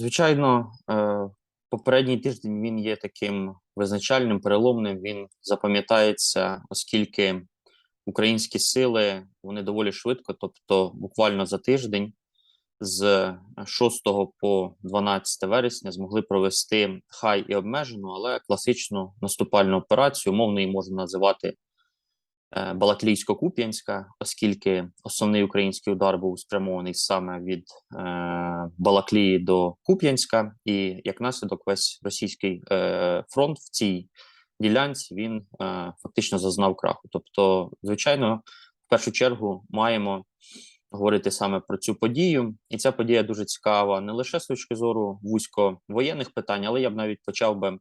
Звичайно, е, попередній тиждень він є таким визначальним, переломним. Він запам'ятається, оскільки українські сили вони доволі швидко, тобто буквально за тиждень, з 6 по 12 вересня, змогли провести хай і обмежену, але класичну наступальну операцію. Умовно її можна називати Балаклійсько-Куп'янська, оскільки основний український удар був спрямований саме від е, Балаклії до Куп'янська, і як наслідок, весь російський е, фронт в цій ділянці він е, фактично зазнав краху. Тобто, звичайно, в першу чергу маємо говорити саме про цю подію, і ця подія дуже цікава не лише з точки зору вузько воєнних питань, але я б навіть почав би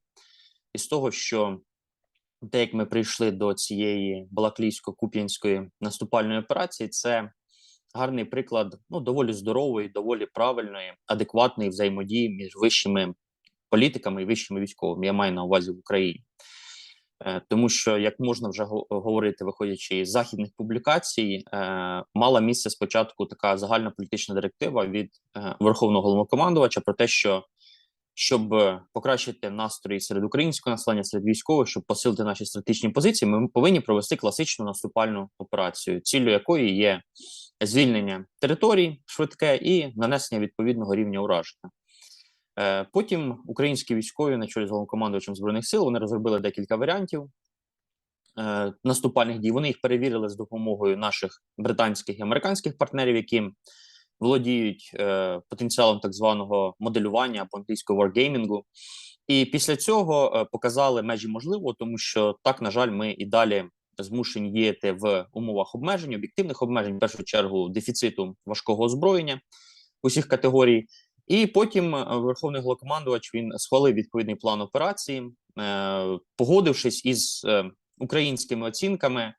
із того, що те, як ми прийшли до цієї Балаклійсько-Куп'янської наступальної операції, це гарний приклад ну доволі здорової, доволі правильної, адекватної взаємодії між вищими політиками і вищими військовими. Я маю на увазі в Україні. Е, Тому що як можна вже го- говорити, виходячи із західних публікацій, е, мала місце спочатку така загальна політична директива від е, верховного головнокомандувача про те, що щоб е, покращити настрої серед українського населення, серед військових, щоб посилити наші стратегічні позиції, ми повинні провести класичну наступальну операцію, ціллю якої є звільнення територій швидке і нанесення відповідного рівня ураження. Е, Потім українські військові на чолі з головнокомандувачем збройних сил вони розробили декілька варіантів е, наступальних дій. Вони їх перевірили з допомогою наших британських і американських партнерів, які володіють е, потенціалом так званого моделювання або англійського wargaming. І після цього е, показали межі можливого, тому що так, на жаль, ми і далі змушені діяти в умовах обмежень, об'єктивних обмежень, в першу чергу дефіциту важкого озброєння усіх категорій. І потім е, верховний головнокомандувач він схвалив відповідний план операції, е, погодившись із е, українськими оцінками,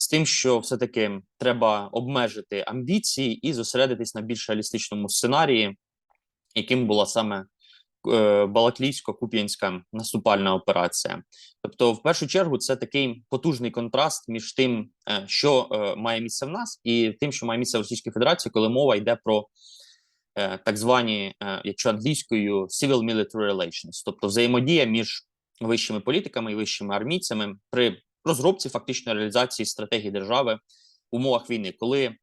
з тим, що все-таки треба обмежити амбіції і зосередитись на більш реалістичному сценарії, яким була саме е, Балаклійсько-Куп'янська наступальна операція. Тобто, в першу чергу, це такий потужний контраст між тим, е, що е, має місце в нас, і тим, що має місце в Російській Федерації, коли мова йде про е, так звані, е, якщо англійською, civil-military relations, тобто взаємодія між вищими політиками і вищими армійцями при розробці фактичної реалізації стратегії держави в умовах війни, коли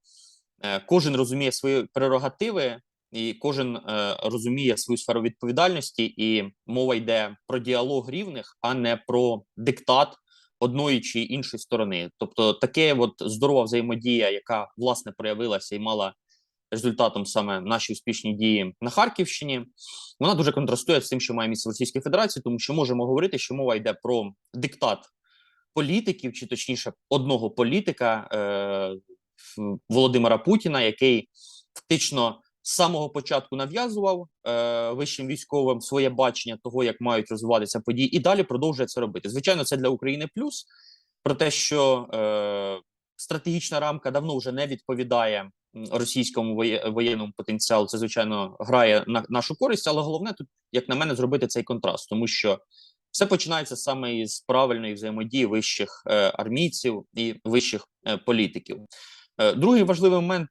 е, кожен розуміє свої прерогативи, і кожен е, розуміє свою сферу відповідальності, і мова йде про діалог рівних, а не про диктат одної чи іншої сторони. Тобто, таке от здорова взаємодія, яка власне проявилася і мала результатом саме наші успішні дії на Харківщині, вона дуже контрастує з тим, що має місце в Російській Федерації, тому що можемо говорити, що мова йде про диктат політиків, чи точніше одного політика е, Володимира Путіна, який фактично з самого початку нав'язував е, вищим військовим своє бачення того, як мають розвиватися події, і далі продовжує це робити. Звичайно, це для України плюс про те, що е, стратегічна рамка давно вже не відповідає російському воєнному потенціалу. Це звичайно грає на нашу користь, але головне тут, як на мене, зробити цей контраст, тому що все починається саме із правильної взаємодії вищих е, армійців і вищих е, політиків. Е, другий важливий момент,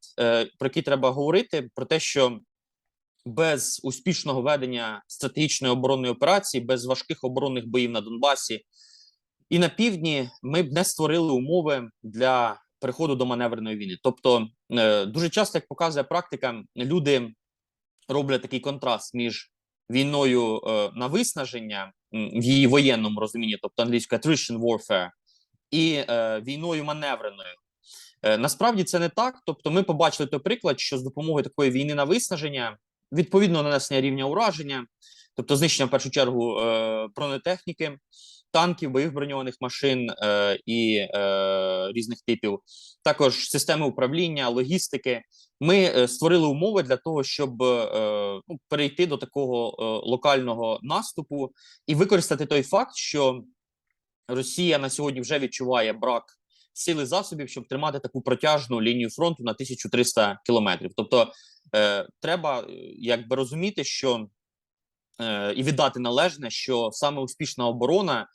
про який треба говорити, про те, що без успішного ведення стратегічної оборонної операції, без важких оборонних боїв на Донбасі і на півдні, ми б не створили умови для переходу до маневреної війни. Тобто, дуже часто, як показує практика, люди роблять такий контраст між війною е, на виснаження в її воєнному розумінні, тобто англійською attrition warfare, і е, війною маневреною. Е, насправді це не так. Тобто, ми побачили той приклад, що з допомогою такої війни на виснаження, відповідно нанесення рівня ураження, тобто знищення в першу чергу бронетехніки, танків, бойових броньованих машин і різних типів, також системи управління, логістики. Ми е, створили умови для того, щоб е, ну, перейти до такого е, локального наступу і використати той факт, що Росія на сьогодні вже відчуває брак сили засобів, щоб тримати таку протяжну лінію фронту на 1300 кілометрів. Тобто, треба якби розуміти, що і віддати належне, що саме успішна оборона.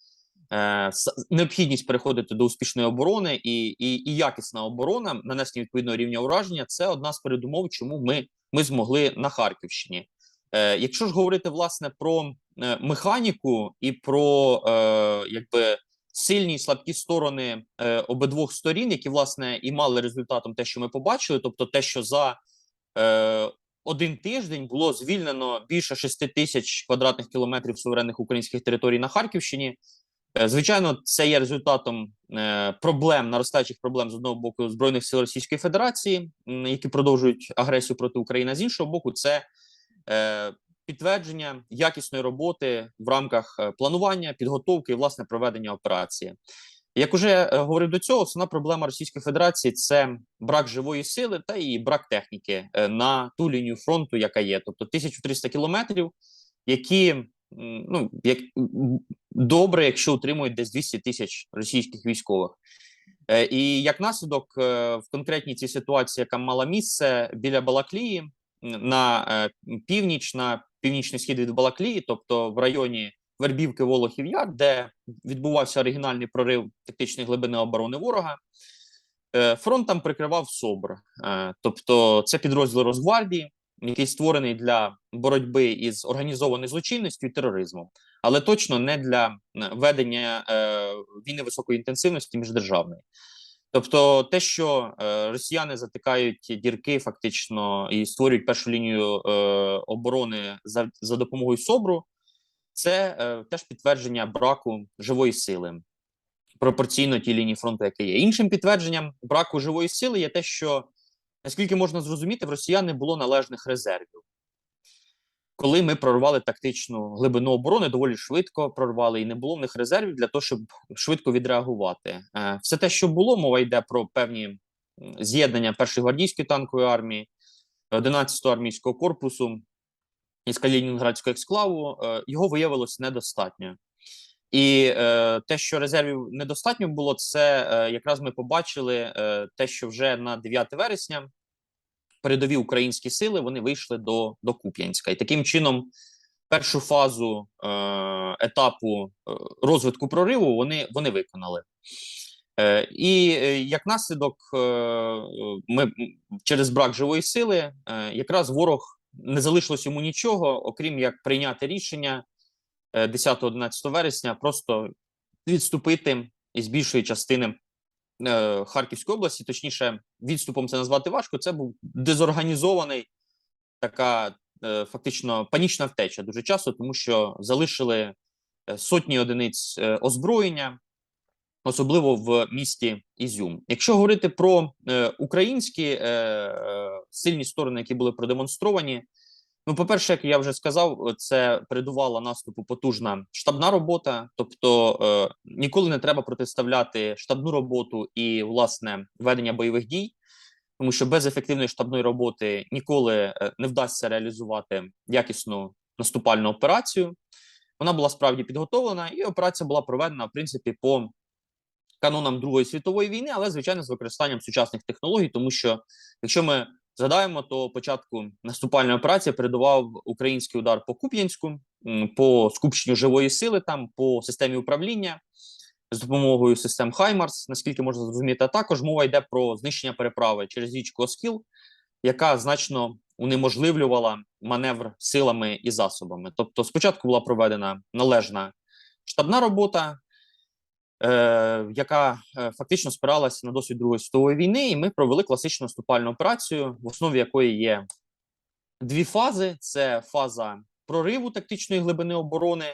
Е, Необхідність переходити до успішної оборони і, і, і якісна оборона, нанесення відповідного рівня ураження це одна з передумов, чому ми, ми змогли на Харківщині Е, Якщо ж говорити власне про е, механіку і про е, якби сильні і слабкі сторони е, обидвох сторін, які власне і мали результатом те, що ми побачили, тобто те, що за е, один тиждень було звільнено більше 6 тисяч квадратних кілометрів суверенних українських територій на Харківщині. Е, Звичайно, це є результатом е, проблем, наростаючих проблем з одного боку збройних сил Російської Федерації, які продовжують агресію проти України. З іншого боку, це е, підтвердження якісної роботи в рамках планування, підготовки і власне проведення операції. Як уже говорив до цього, основна проблема Російської Федерації це брак живої сили та і брак техніки на ту лінію фронту, яка є, тобто 1300 кілометрів, які ну як добре, якщо утримують десь 200 тисяч російських військових. Е, І як наслідок е, в конкретній цій ситуації, яка мала місце біля Балаклії, на е, північ, на північний схід від Балаклії, тобто в районі Вербівки Волохів Яр, де відбувався оригінальний прорив тактичної глибини оборони ворога. Фронт там прикривав СОБР, тобто це підрозділ Росгвардії, який створений для боротьби із організованою злочинністю і тероризмом, але точно не для е, ведення е, війни високої інтенсивності міждержавної. Тобто, те, що е, росіяни затикають дірки, фактично і створюють першу лінію е, оборони за, за допомогою СОБРу, це е, теж підтвердження браку живої сили пропорційно тій лінії фронту, яка є. Іншим підтвердженням браку живої сили є те, що наскільки можна зрозуміти, в росіян не було належних резервів. Коли ми прорвали тактичну глибину оборони, доволі швидко прорвали, і не було в них резервів для того, щоб швидко відреагувати. Е, Все те, що було, мова йде про певні з'єднання першої гвардійської танкової армії, 11-го армійського корпусу із Калінінградського ексклаву, е, його виявилось недостатньо. І е, те, що резервів недостатньо було, це е, якраз ми побачили е, те, що вже на 9 вересня передові українські сили вони вийшли до, до Куп'янська, і таким чином першу фазу е, етапу е, розвитку прориву вони, вони виконали. Е, і е, як наслідок, е, ми через брак живої сили, е, якраз ворог не залишилось йому нічого, окрім як прийняти рішення 10-11 вересня, просто відступити із більшої частини е, Харківської області. Точніше, відступом це назвати важко. Це був дезорганізований така е, фактично панічна втеча дуже часто, тому що залишили е, сотні одиниць е, озброєння, особливо в місті Ізюм. Якщо говорити про е, українські е, е, сильні сторони, які були продемонстровані. Ну, по-перше, як я вже сказав, це передувала наступу потужна штабна робота. Тобто е, ніколи не треба протиставляти штабну роботу і власне ведення бойових дій, тому що без ефективної штабної роботи ніколи е, не вдасться реалізувати якісну наступальну операцію. Вона була справді підготовлена, і операція була проведена в принципі по канонам Другої світової війни, але звичайно з використанням сучасних технологій, тому що якщо ми згадаємо, то початку наступальної операції передував український удар по Куп'янську, по скупченню живої сили, там по системі управління з допомогою систем Хаймарс, наскільки можна зрозуміти, а також мова йде про знищення переправи через річку Оскіл, яка значно унеможливлювала маневр силами і засобами. Тобто, спочатку була проведена належна штабна робота, е, яка е, фактично спиралася на досвід Другої світової війни, і ми провели класичну наступальну операцію, в основі якої є дві фази: це фаза прориву тактичної глибини оборони.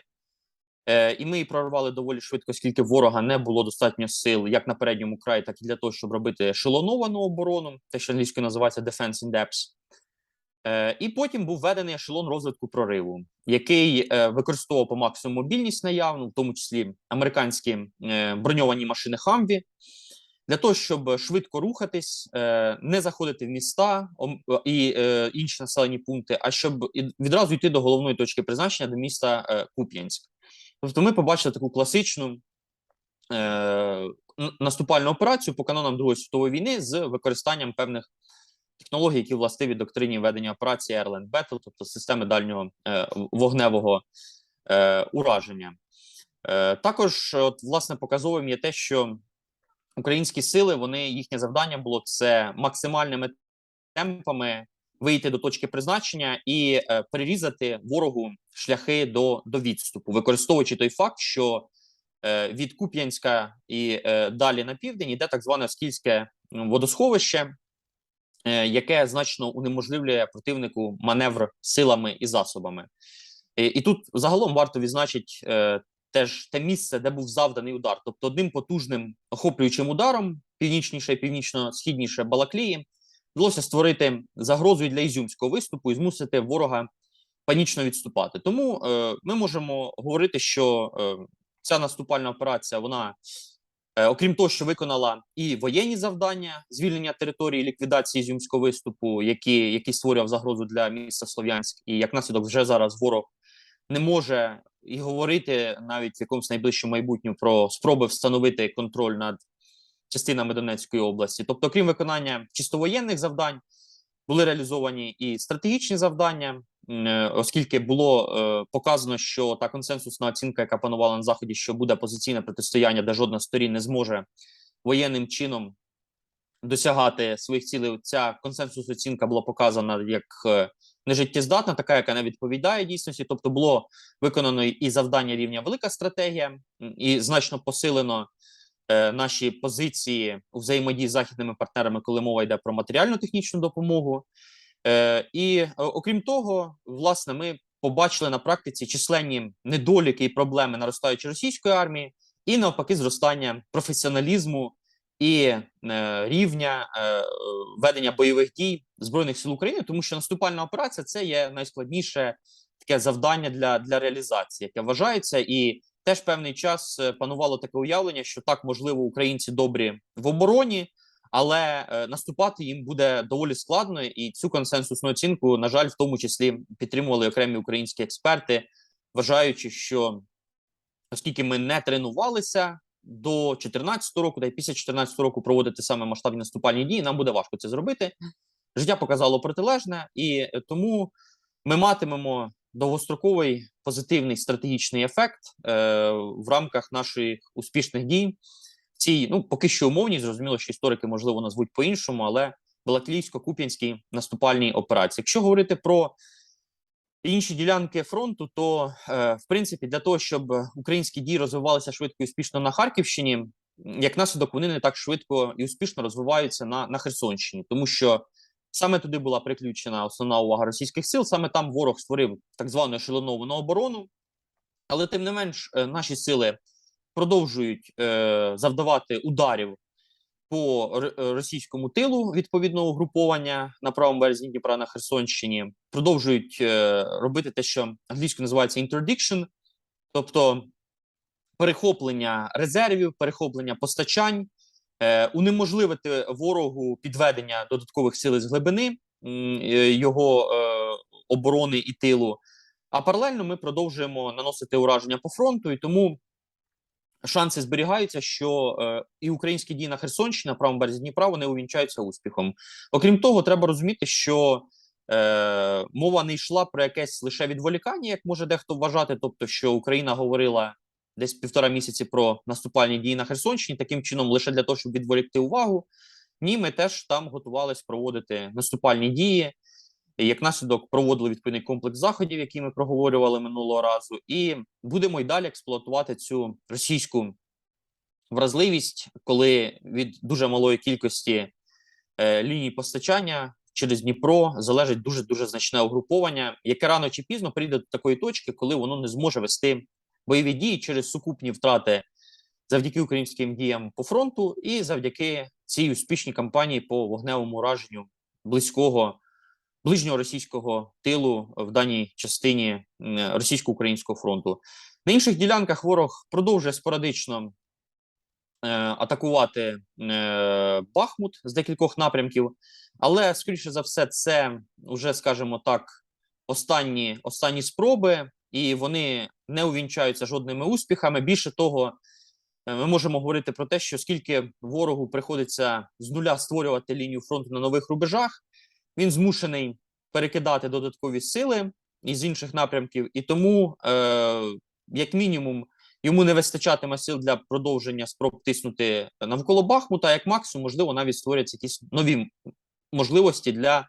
Е, і ми її прорвали доволі швидко, оскільки ворога не було достатньо сил як на передньому краї, так і для того, щоб робити ешелоновану оборону, те, що англійською називається defense in depth. Е, і потім був введений ешелон розвитку прориву, який е, використовував по максимуму мобільність наявну, в тому числі американські е, броньовані машини Хамві, для того, щоб швидко рухатись, не заходити в міста і інші населені пункти, а щоб відразу йти до головної точки призначення до міста Куп'янськ. Тобто, ми побачили таку класичну наступальну операцію по канонам Другої світової війни з використанням певних технологій, які властиві доктрині ведення операції Airland Battle, тобто системи дальнього е, вогневого е, ураження. Е, також, от, власне, показовим є те, що українські сили, вони їхнє завдання було це максимальними темпами вийти до точки призначення і е, перерізати ворогу шляхи до, до відступу, використовуючи той факт, що е, від Куп'янська і е, далі на південь йде так зване Оскільське водосховище, е, яке значно унеможливлює противнику маневр силами і засобами. І, тут загалом варто відзначити е, теж те місце, де був завданий удар. Тобто, одним потужним охоплюючим ударом, північніше і північно-східніше Балаклії, вдалося створити загрозу для ізюмського виступу і змусити ворога панічно відступати. Тому е, ми можемо говорити, що е, ця наступальна операція, вона, е, окрім того, що виконала і воєнні завдання звільнення території, ліквідації Зюмського виступу, які, який створював загрозу для міста Слов'янськ, і як наслідок вже зараз ворог не може і говорити навіть в якомусь найближчому майбутньому про спроби встановити контроль над частинами Донецької області. Тобто, крім виконання чисто воєнних завдань, були реалізовані і стратегічні завдання, е, оскільки було е, показано, що та консенсусна оцінка, яка панувала на заході, що буде позиційне протистояння, де жодна сторін не зможе воєнним чином досягати своїх цілей. Ця консенсус оцінка була показана як е, нежиттєздатна, така, яка не відповідає дійсності. Тобто, було виконано і завдання рівня велика стратегія, і значно посилено е, наші позиції у взаємодії з західними партнерами, коли мова йде про матеріально-технічну допомогу. Е, і е, окрім того, власне, ми побачили на практиці численні недоліки і проблеми наростаючої російської армії, і навпаки, зростання професіоналізму і рівня ведення бойових дій збройних сил України, тому що наступальна операція це є найскладніше таке завдання для, для реалізації, яке вважається, і теж певний час е, панувало таке уявлення, що так можливо українці добрі в обороні, але е, наступати їм буде доволі складно, і цю консенсусну оцінку, на жаль, в тому числі підтримували окремі українські експерти, вважаючи, що оскільки ми не тренувалися до 14 року, та й після 14 року проводити саме масштабні наступальні дії, нам буде важко це зробити. Життя показало протилежне, і тому ми матимемо довгостроковий позитивний стратегічний ефект е, в рамках наших успішних дій. В цій ну поки що умовні, зрозуміло, що історики можливо назвуть по-іншому, але Балаклійсько-Куп'янській наступальній операції. Якщо говорити про інші ділянки фронту, то е, в принципі для того, щоб українські дії розвивалися швидко і успішно на Харківщині, як наслідок, вони не так швидко і успішно розвиваються на, на Херсонщині, тому що саме туди була приключена основна увага російських сил. Саме там ворог створив так звану ешелоновану оборону, але тим не менш, е, наші сили продовжують е, завдавати ударів по е, російському тилу відповідного угруповання на правому березі Дніпра на Херсонщині, продовжують е, робити те, що англійською називається interdiction, тобто перехоплення резервів, перехоплення постачань, е, унеможливити ворогу підведення додаткових сил з глибини е, його е, оборони і тилу. А паралельно ми продовжуємо наносити ураження по фронту, і тому шанси зберігаються, що і українські дії на Херсонщині, на правому березі Дніпра, вони увінчаються успіхом. Окрім того, треба розуміти, що е, мова не йшла про якесь лише відволікання, як може дехто вважати, тобто, що Україна говорила десь півтора місяці про наступальні дії на Херсонщині, таким чином, лише для того, щоб відволікти увагу. Ні, ми теж там готувалися проводити наступальні дії. Як наслідок проводили відповідний комплекс заходів, які ми проговорювали минулого разу, і будемо й далі експлуатувати цю російську вразливість, коли від дуже малої кількості е, ліній постачання через Дніпро залежить дуже дуже значне угруповання, яке рано чи пізно прийде до такої точки, коли воно не зможе вести бойові дії через сукупні втрати завдяки українським діям по фронту і завдяки цій успішній кампанії по вогневому ураженню близького ближнього російського тилу в даній частині російсько-українського фронту. На інших ділянках ворог продовжує спорадично е, атакувати е, Бахмут з декількох напрямків, але скоріше за все, це вже, скажімо так, останні, останні спроби, і вони не увінчаються жодними успіхами. Більше того, е, ми можемо говорити про те, що скільки ворогу приходиться з нуля створювати лінію фронту на нових рубежах, він змушений перекидати додаткові сили із інших напрямків, і тому, е, як мінімум, йому не вистачатиме сил для продовження спроб тиснути навколо Бахмута. Як максимум, можливо, навіть створяться якісь нові можливості для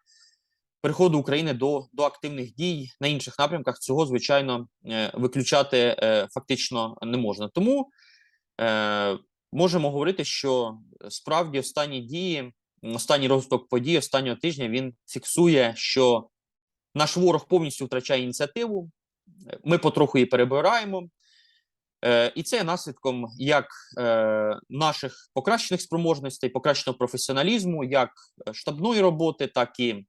переходу України до, до активних дій на інших напрямках, цього звичайно е, виключати е, фактично не можна. Тому е, можемо говорити, що справді останні дії, останній розвиток подій останнього тижня він фіксує, що наш ворог повністю втрачає ініціативу. Ми потроху її перебираємо. Е, і це є наслідком як е, наших покращених спроможностей, покращеного професіоналізму, як штабної роботи, так і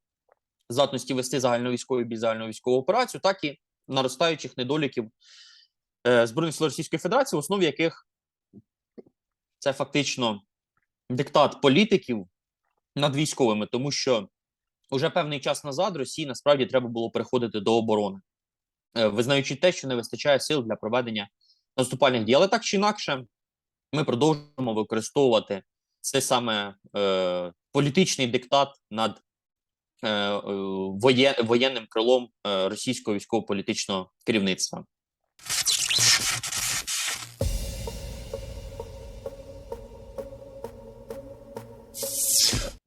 здатності вести загальновійськову і загальновійськову операцію, так і наростаючих недоліків е, Збройних сил Російської Федерації, в основі яких це фактично диктат політиків над військовими, тому що вже певний час назад Росії насправді треба було переходити до оборони, е, визнаючи те, що не вистачає сил для проведення наступальних дій. Але так чи інакше, ми продовжуємо використовувати цей саме е, політичний диктат над воєн, воєнним крилом е, російського військово-політичного керівництва.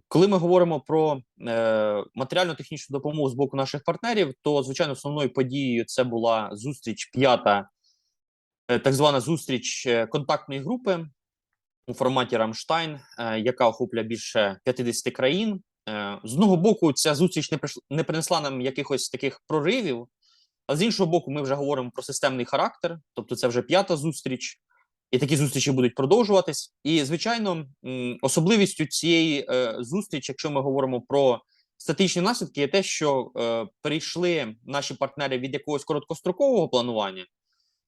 Коли ми говоримо про е, матеріально-технічну допомогу з боку наших партнерів, то звичайно основною подією це була зустріч п'ята, е, так звана зустріч е, контактної групи у форматі Рамштайн, е, яка охоплює більше 50 країн. Е, з одного боку, ця зустріч не прийшла, не принесла нам якихось таких проривів, а з іншого боку, ми вже говоримо про системний характер, тобто це вже п'ята зустріч. І такі зустрічі будуть продовжуватись. І звичайно, особливістю цієї е, зустрічі, якщо ми говоримо про статичні наслідки, є те, що е, перейшли наші партнери від якогось короткострокового планування,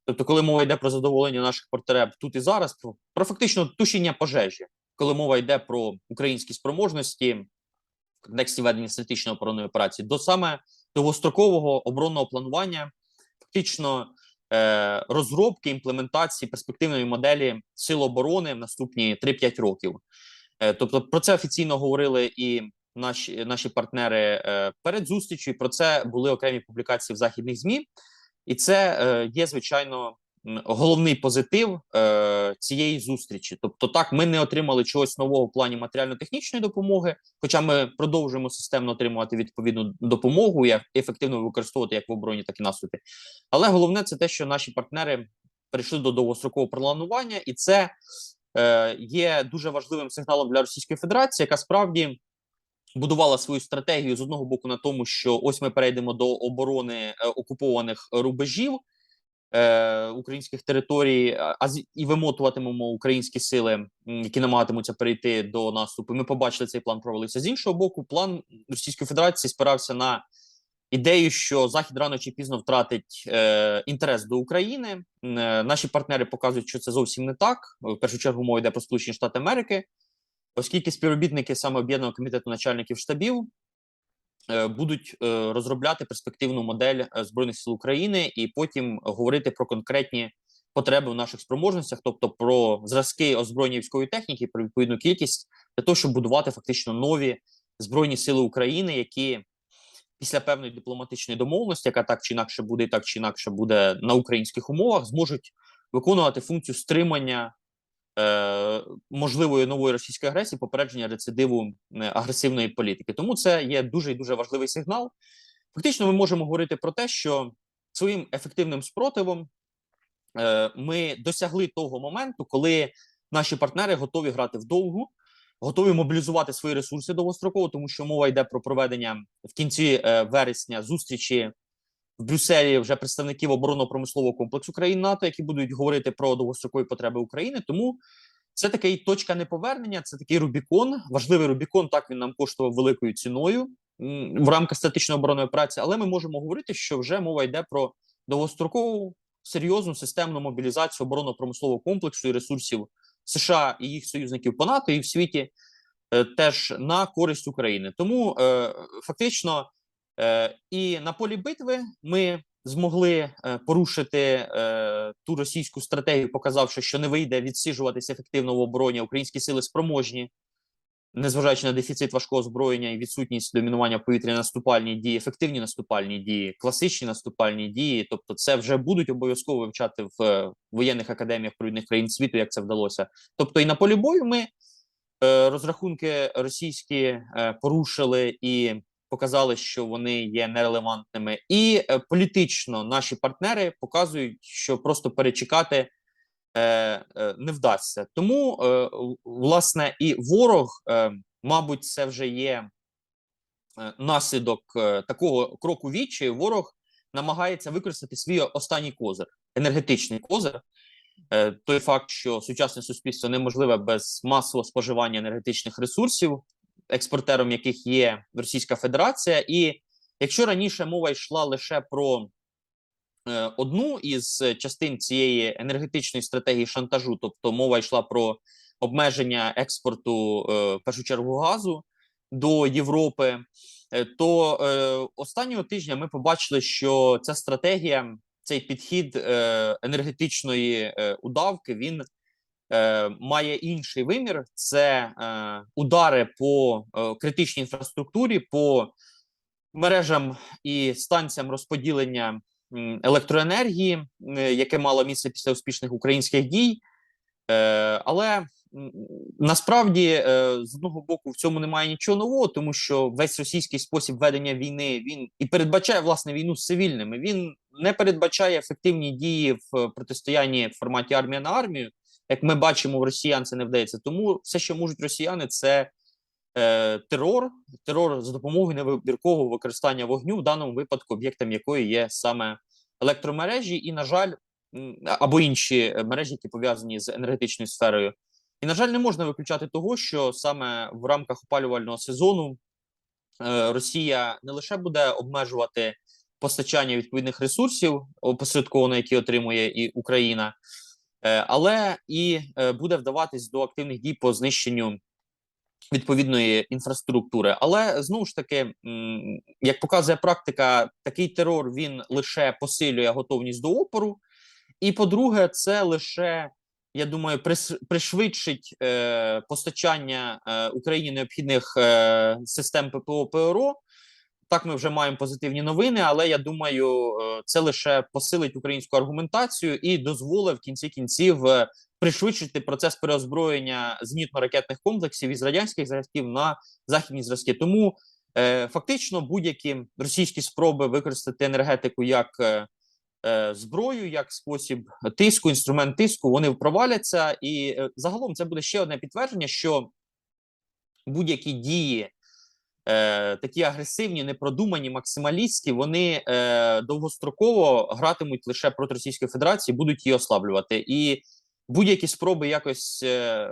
тобто, коли мова йде про задоволення наших потреб тут і зараз, про, про фактично тушіння пожежі, коли мова йде про українські спроможності контексті ведення стратегічної оборонної операції, до саме довгострокового оборонного планування, фактично е, розробки імплементації перспективної моделі сил оборони в наступні 3-5 років. Е, тобто, про це офіційно говорили і наші наші партнери е, перед зустрічю. і Про це були окремі публікації в західних змі, і це е, є звичайно головний позитив е, цієї зустрічі. Тобто, так ми не отримали чогось нового в плані матеріально-технічної допомоги, хоча ми продовжуємо системно отримувати відповідну допомогу і ефективно використовувати як в обороні, так і наступі. Але головне це те, що наші партнери перейшли до довгострокового планування, і це е, є дуже важливим сигналом для Російської Федерації, яка справді будувала свою стратегію з одного боку на тому, що ось ми перейдемо до оборони е, окупованих рубежів. Е, Українських територій, а і вимотуватимемо українські сили, які намагатимуться перейти до наступу. Ми побачили цей план провалився. З іншого боку, план Російської Федерації спирався на ідею, що Захід рано чи пізно втратить е, інтерес до України. Е, наші партнери показують, що це зовсім не так. В першу чергу мова йде про Сполучені Штати Америки, оскільки співробітники саме об'єднаного комітету начальників штабів будуть е, розробляти перспективну модель е, збройних сил України і потім говорити про конкретні потреби в наших спроможностях, тобто про зразки озброєння військової техніки, про відповідну кількість для того, щоб будувати фактично нові збройні сили України, які після певної дипломатичної домовленості, яка так чи інакше буде, так чи інакше буде на українських умовах, зможуть виконувати функцію стримання е, можливої нової російської агресії, попередження рецидиву е, агресивної політики. Тому це є дуже і дуже важливий сигнал. Фактично, ми можемо говорити про те, що своїм ефективним спротивом е, ми досягли того моменту, коли наші партнери готові грати в довгу, готові мобілізувати свої ресурси довгостроково, тому що мова йде про проведення в кінці е, вересня зустрічі в Брюсселі вже представників оборонно-промислового комплексу країн НАТО, які будуть говорити про довгострокові потреби України. Тому це такий точка неповернення, це такий Рубікон, важливий Рубікон. Так він нам коштував великою ціною в рамках статичної оборонної операції. Але ми можемо говорити, що вже мова йде про довгострокову серйозну системну мобілізацію оборонно-промислового комплексу і ресурсів США і їх союзників по НАТО і в світі е, теж на користь України. Тому е, фактично і на полі битви ми змогли е, порушити е, ту російську стратегію, показавши, що не вийде відсиджуватися ефективно в обороні. Українські сили спроможні, незважаючи на дефіцит важкого озброєння і відсутність домінування в повітрі наступальні дії, ефективні наступальні дії, класичні наступальні дії. Тобто, це вже будуть обов'язково вивчати в е, воєнних академіях провідних країн світу, як це вдалося. Тобто, і на полі бою ми е, розрахунки російські е, порушили і показали, що вони є нерелевантними, і е, політично наші партнери показують, що просто перечекати е, е, не вдасться. Тому, власне, і ворог, мабуть, це вже є наслідок такого кроку вічі. Ворог намагається використати свій останній козир, енергетичний козир. Той факт, що сучасне суспільство неможливе без масового споживання енергетичних ресурсів, експортером яких є Російська Федерація, і якщо раніше мова йшла лише про е, одну із частин цієї енергетичної стратегії шантажу, тобто мова йшла про обмеження експорту е, в першу чергу газу до Європи, е, то останнього тижня ми побачили, що ця стратегія, цей підхід енергетичної удавки, він е, має інший вимір: це е, удари по е, критичній інфраструктурі, по мережам і станціям розподілення електроенергії, яке мало місце після успішних українських дій. Але насправді з одного боку в цьому немає нічого нового, тому що весь російський спосіб ведення війни він і передбачає власне війну з цивільними. Він не передбачає ефективні дії в протистоянні в форматі армія на армію. Як ми бачимо, в росіян це не вдається. Тому все, що можуть росіяни, це е, терор, терор за допомогою невибіркового використання вогню, в даному випадку об'єктом якої є саме електромережі, і, на жаль, або інші мережі, які пов'язані з енергетичною сферою. І, на жаль, не можна виключати того, що саме в рамках опалювального сезону е, Росія не лише буде обмежувати постачання відповідних ресурсів, опосередковано, які отримує і Україна, але і е, буде вдаватись до активних дій по знищенню відповідної інфраструктури. Але знову ж таки, як показує практика, такий терор він лише посилює готовність до опору. І по-друге, це лише, я думаю, пришвидшить е, постачання е, Україні необхідних е, систем ППО ПРО. Так, ми вже маємо позитивні новини, але я думаю, е, це лише посилить українську аргументацію і дозволить в кінці кінців е, пришвидшити процес переозброєння зенітно-ракетних комплексів із радянських зразків на західні зразки. Тому е, фактично будь-які російські спроби використати енергетику як зброю, як спосіб тиску, інструмент тиску, вони проваляться. І загалом це буде ще одне підтвердження, що будь-які дії. Е, такі агресивні, непродумані, максималістські, вони е, довгостроково гратимуть лише проти Російської Федерації, будуть її ослаблювати. І будь-які спроби якось е,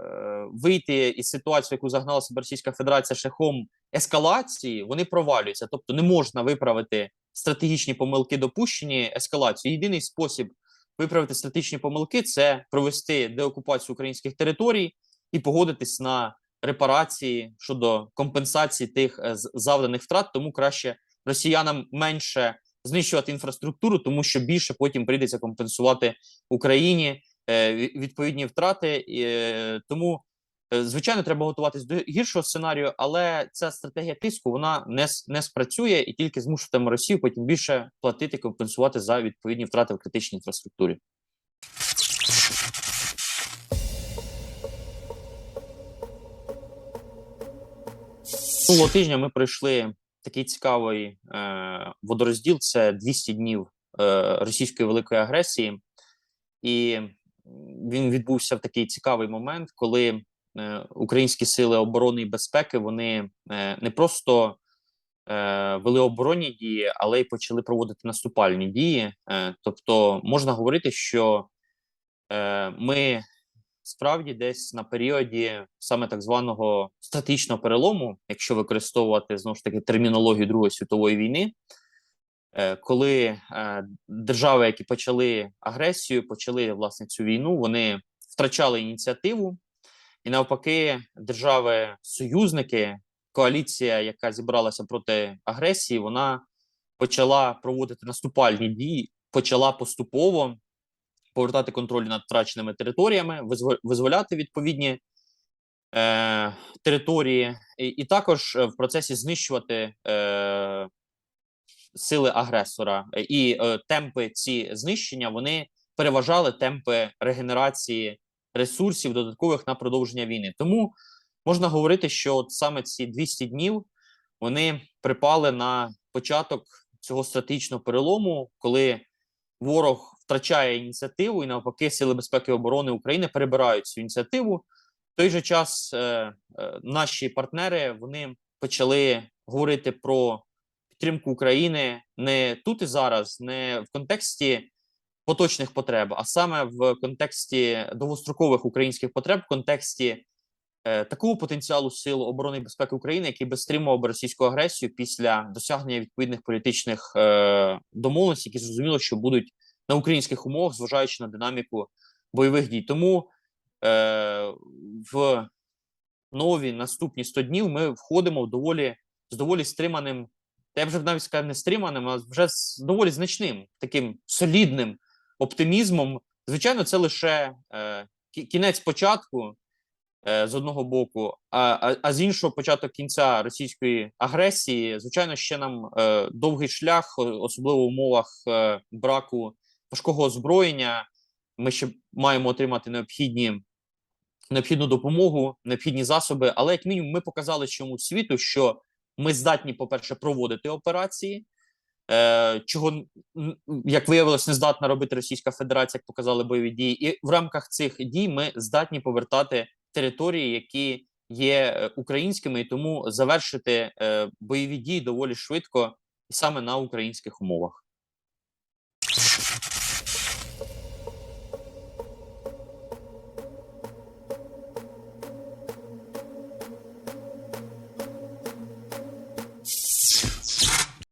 вийти із ситуації, яку загнала себе Російська Федерація шляхом ескалації, вони провалюються. Тобто не можна виправити стратегічні помилки, допущені ескалацію. Єдиний спосіб виправити стратегічні помилки це провести деокупацію українських територій і погодитись на репарації щодо компенсації тих е, завданих втрат, тому краще росіянам менше знищувати інфраструктуру, тому що більше потім прийдеться компенсувати Україні е, відповідні втрати. Е, тому, звичайно, треба готуватись до гіршого сценарію, але ця стратегія тиску вона не, не спрацює і тільки змушуватиме Росію потім більше платити, компенсувати за відповідні втрати в критичній інфраструктурі. Минулого тижня ми пройшли такий цікавий е, водорозділ. Це 200 днів е, російської великої агресії, і він відбувся в такий цікавий момент, коли е, українські сили оборони і безпеки вони е, не просто е, вели оборонні дії, але й почали проводити наступальні дії. Е, тобто можна говорити, що е, ми справді десь на періоді саме так званого стратегічного перелому, якщо використовувати знову ж таки термінологію Другої світової війни, е, коли е, держави, які почали агресію, почали власне цю війну, вони втрачали ініціативу, і навпаки, держави-союзники, коаліція, яка зібралася проти агресії, вона почала проводити наступальні дії, почала поступово повертати контроль над втраченими територіями, визволяти відповідні е, території, і, і також е, в процесі знищувати е, сили агресора. І е, темпи ці знищення вони переважали темпи регенерації ресурсів додаткових на продовження війни. Тому можна говорити, що от саме ці 200 днів вони припали на початок цього стратегічного перелому, коли ворог втрачає ініціативу, і навпаки, сили безпеки і оборони України перебирають цю ініціативу. В той же час е, е, наші партнери вони почали говорити про підтримку України не тут і зараз, не в контексті поточних потреб, а саме в контексті довгострокових українських потреб, в контексті е, такого потенціалу сил оборони і безпеки України, який би стримував російську агресію після досягнення відповідних політичних е, домовленостей, які зрозуміло, що будуть на українських умовах, зважаючи на динаміку бойових дій. Тому е, в нові наступні 100 днів ми входимо в доволі з доволі стриманим, та я вже навіть сказав не стриманим, а вже з доволі значним таким солідним оптимізмом. Звичайно, це лише е, кінець початку е, з одного боку, а, а, а з іншого початок кінця російської агресії. Звичайно, ще нам е, довгий шлях, особливо в умовах е, браку важкого озброєння. Ми ще маємо отримати необхідні необхідну допомогу, необхідні засоби. Але як мінімум, ми показали чому світу, що ми здатні, по-перше, проводити операції. Е, чого як виявилось, не здатна робити Російська Федерація, як показали бойові дії, і в рамках цих дій ми здатні повертати території, які є е, українськими, і тому завершити е, бойові дії доволі швидко саме на українських умовах.